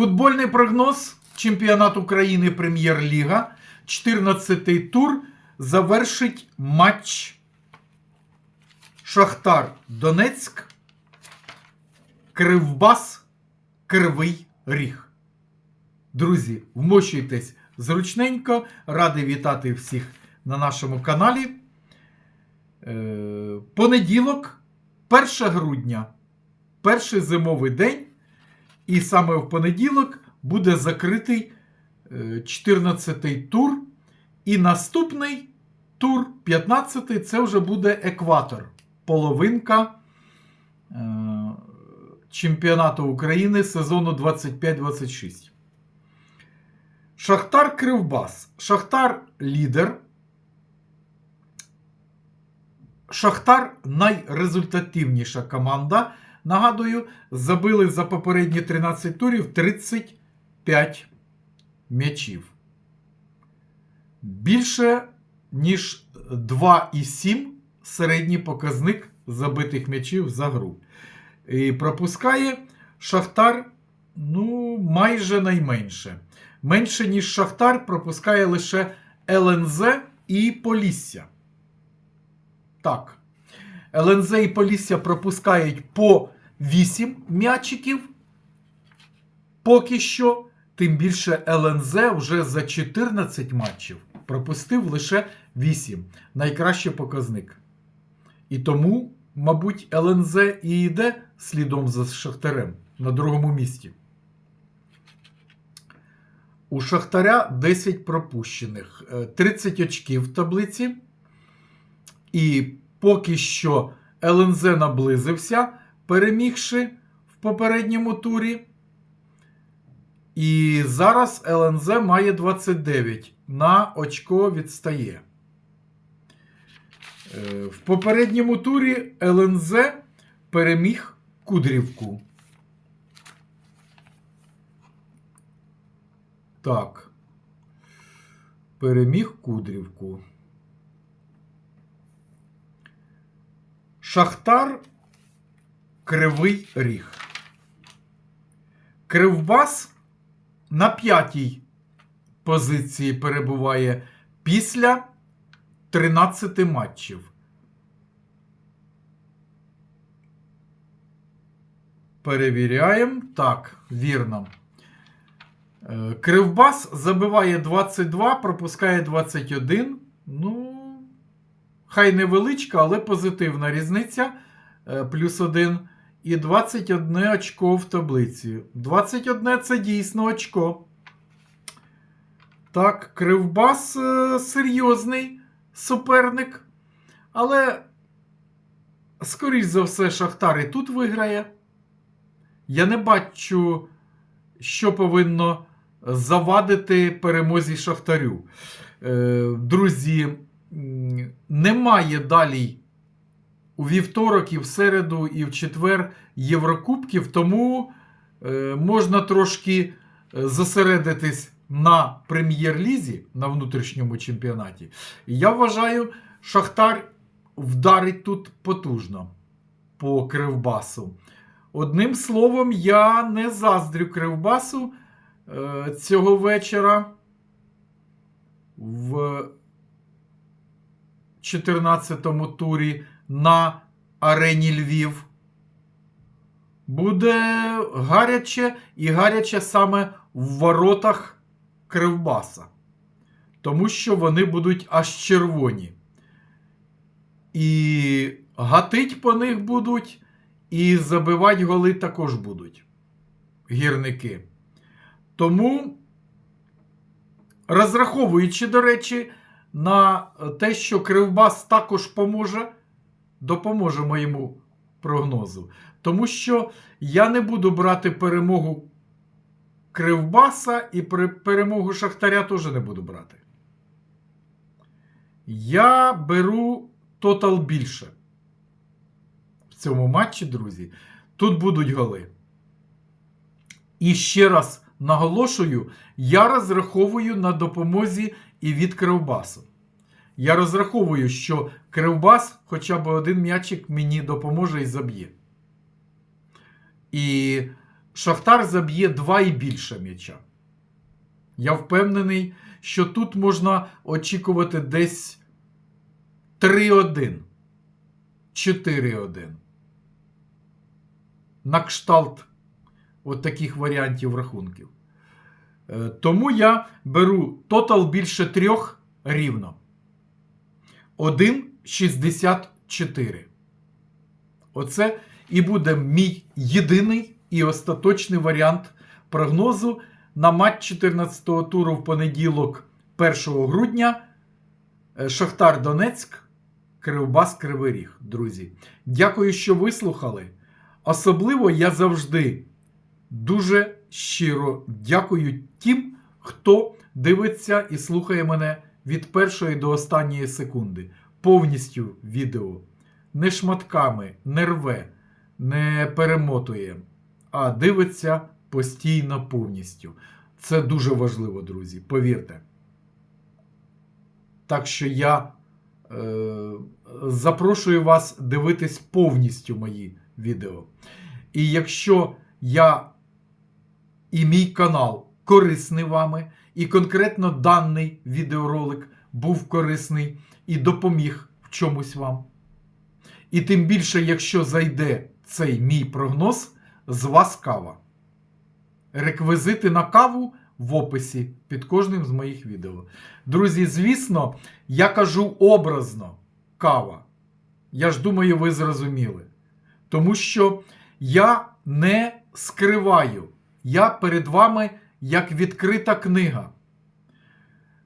Футбольний прогноз чемпіонат України Прем'єр-ліга. 14-й тур завершить матч Шахтар Донецьк. Кривбас Кривий Ріг. Друзі, вмощуйтесь зручненько. Радий вітати всіх на нашому каналі. Е, Понеділок, 1 грудня, перший зимовий день. І саме в понеділок буде закритий 14-й тур. І наступний тур, 15-й, це вже буде екватор. Половинка е, чемпіонату України сезону 25-26. Шахтар Кривбас. Шахтар лідер. Шахтар найрезультативніша команда. Нагадую, забили за попередні 13 турів 35 м'ячів. Більше, ніж 2,7 середній показник забитих м'ячів за гру. І пропускає Шахтар ну, майже найменше. Менше, ніж Шахтар, пропускає лише ЛНЗ і Полісся. Так. ЛНЗ і Полісся пропускають по 8 м'ячиків. Поки що, тим більше ЛНЗ вже за 14 матчів пропустив лише 8. Найкращий показник. І тому, мабуть, ЛНЗ і йде слідом за Шахтарем на другому місці. У Шахтаря 10 пропущених, Е, 30 очків в таблиці. І поки що ЛНЗ наблизився, перемігши в попередньому турі. І зараз ЛНЗ має 29. На очко відстає. Е, В попередньому турі ЛНЗ переміг Кудрівку. Так. Переміг Кудрівку. Шахтар Кривий Ріг. Кривбас на п'ятій позиції перебуває після 13 матчів. Перевіряємо. Так, вірно. Е, Кривбас забиває 22, пропускає 21. Ну, хай невеличка, але позитивна різниця. Е, Плюс 1. І 21 очко в таблиці. 21 це дійсно очко. Так, Кривбас е, серйозний суперник. Але, скоріш за все, Шахтар і тут виграє. Я не бачу, що повинно завадити перемозі Шахтарю. Е, Друзі, немає далі у вівторок, і в середу, і в четвер Єврокубків, тому е, можна трошки е, зосередитись на прем'єр-лізі, на внутрішньому чемпіонаті. Я вважаю, Шахтар вдарить тут потужно по Кривбасу. Одним словом, я не заздрю Кривбасу е, цього вечора в 14-му турі на арені Львів. Буде гаряче і гаряче саме в воротах Кривбаса. Тому що вони будуть аж червоні. І гатить по них будуть, і забивати голи також будуть гірники. Тому, розраховуючи, до речі, на те, що Кривбас також поможе, допоможе моєму прогнозу. Тому що я не буду брати перемогу Кривбаса і перемогу Шахтаря теж не буду брати. Я беру тотал більше. В цьому матчі, друзі, тут будуть голи. І ще раз наголошую, я розраховую на допомозі і від Кривбасу. Я розраховую, що Кривбас хоча б один м'ячик мені допоможе і заб'є. І Шахтар заб'є 2 і більше м'яча. Я впевнений, що тут можна очікувати десь 3-1, 4-1. На кшталт от таких варіантів рахунків. Е, Тому я беру тотал більше трьох рівно. 1,64. Оце і буде мій єдиний і остаточний варіант прогнозу на матч 14-го туру в понеділок 1 грудня. Е, Шахтар Донецьк, Кривбас Кривий Ріг, друзі. Дякую, що вислухали. Особливо я завжди дуже щиро дякую тим, хто дивиться і слухає мене від першої до останньої секунди. Повністю відео. Не шматками, не рве, не перемотує, а дивиться постійно повністю. Це дуже важливо, друзі, повірте. Так що я е, запрошую вас дивитись повністю мої відео. І якщо я і мій канал корисний вами, і конкретно даний відеоролик був корисний і допоміг в чомусь вам. І тим більше, якщо зайде цей мій прогноз, з вас кава. Реквізити на каву в описі під кожним з моїх відео. Друзі, звісно, я кажу образно кава. Я ж думаю, ви зрозуміли. Тому що я не скриваю. Я перед вами як відкрита книга.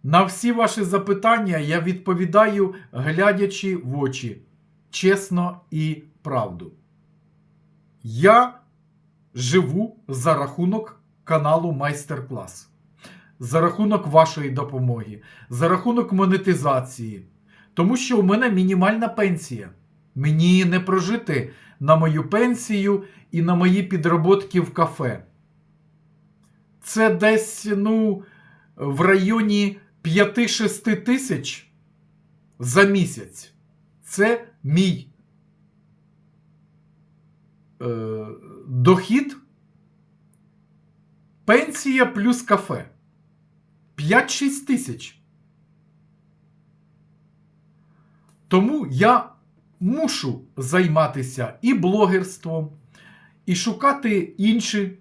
На всі ваші запитання я відповідаю, глядячи в очі, чесно і правду. Я живу за рахунок каналу Майстер-клас, за рахунок вашої допомоги, за рахунок монетизації. Тому що у мене мінімальна пенсія. Мені не прожити на мою пенсію і на мої підроботки в кафе. Це десь, ну, в районі 5-6 тисяч за місяць. Це мій е, дохід, пенсія плюс кафе. 5-6 тисяч. Тому я мушу займатися і блогерством, і шукати інші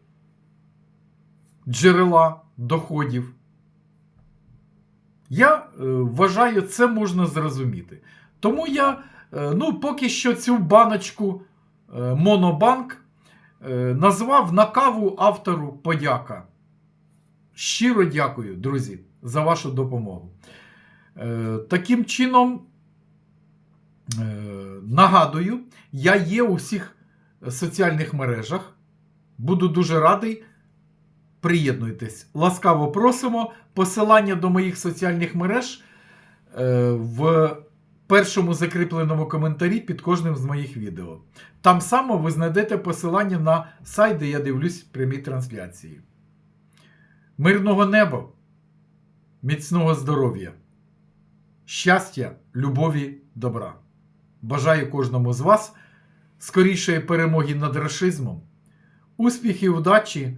джерела доходів. Я е, вважаю, це можна зрозуміти. Тому я, е, ну, поки що цю баночку е, Монобанк назвав на каву автору подяка. Щиро дякую, друзі, за вашу допомогу. Таким чином, нагадую, я є у всіх соціальних мережах. Буду дуже радий. Приєднуйтесь. Ласкаво просимо. Посилання до моїх соціальних мереж е, в першому закріпленому коментарі під кожним з моїх відео. Там само ви знайдете посилання на сайт, де я дивлюсь прямі трансляції. Мирного неба, міцного здоров'я, щастя, любові, добра. Бажаю кожному з вас скорішої перемоги над рашизмом, успіхів, удачі.